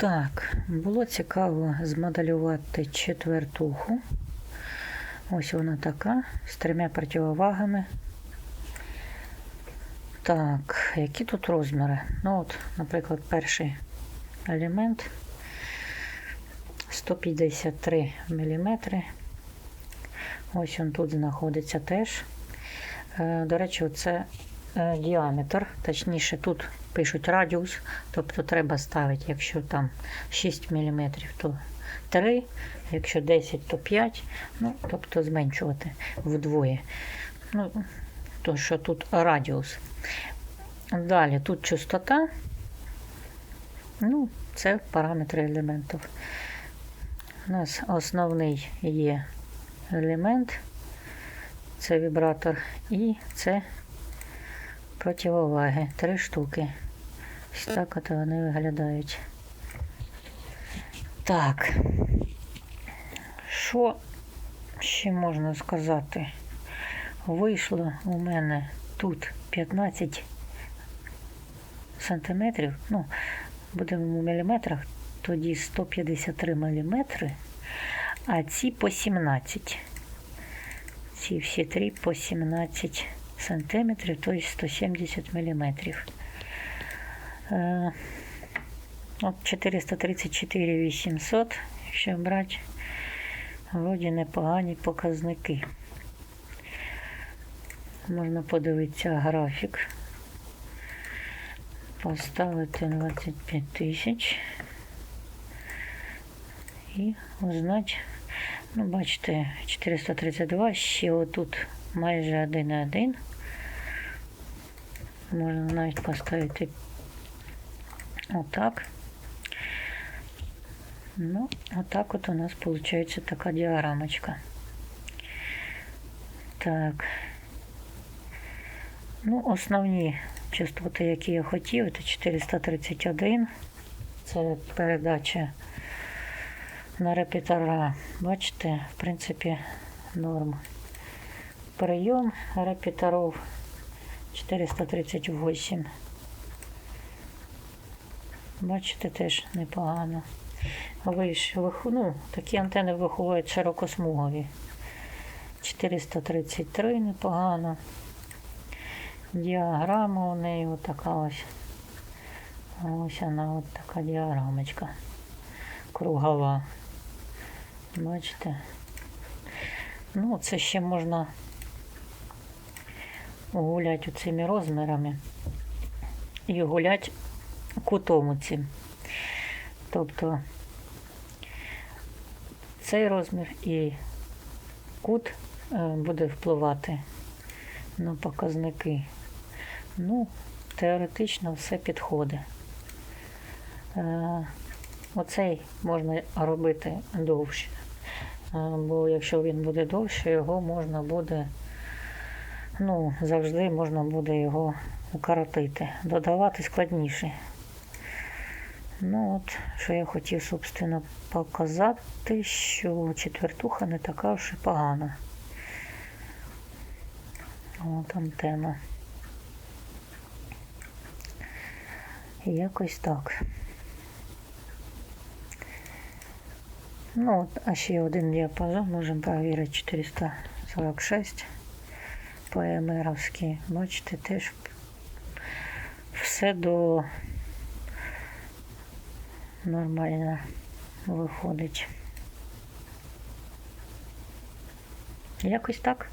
Так, було цікаво змоделювати четвертуху. Ось вона така, з трьома противовагами. Так, які тут розміри? Ну от, наприклад, перший елемент 153 мм. Ось він тут знаходиться теж. Е, До речі, це діаметр, точніше, тут пишуть радіус, тобто треба ставити, якщо там 6 мм, то 3, якщо 10, то 5, ну, тобто зменшувати вдвоє. Ну, то, що тут радіус. Далі тут частота, ну, це параметри елементів. У нас основний є елемент, це вібратор, і це противоваги. Три штуки. Ось так от вони виглядають. Так. Що ще можна сказати? Вийшло у мене тут 15 сантиметрів. Ну, будемо в міліметрах, тоді 153 міліметри, а ці по 17. Ці всі три по 17 сантиметрів, тобто 170 міліметрів. От 434 800, якщо брати, вроді непогані показники. Можна подивитися графік. Поставити 25 тисяч. І узнати, ну, бачите, 432, ще отут майже 1,1. Можна навіть поставити отак. Ну, отак от у нас получается така діаграмочка. Так. Ну, основні частоти, які я хотів, це 431. Це передача на репетера. Бачите, в принципі, норм. Прийом репетеров 438. Бачите, теж непогано. Виш, ну, такі антени виховують широкосмугові. 433 непогано. Діаграма у неї отака ось. Ось вона от така діаграмочка. Кругова. Бачите? Ну, це ще можна гуляти цими розмірами і гуляти кутом цим. Тобто цей розмір і кут е, буде впливати на показники. Ну, теоретично все підходить. Е, Оцей можна робити довше. Бо якщо він буде довше, його можна буде, ну, завжди можна буде його укоротити. Додавати складніше. Ну от, що я хотів, собственно, показати, що четвертуха не така вже погана. От антена. Якось так. Ну, от, а ще один діапазон можемо перевірити 446 по ЕМРовськи. Бачите, теж все до нормально виходить. Якось так.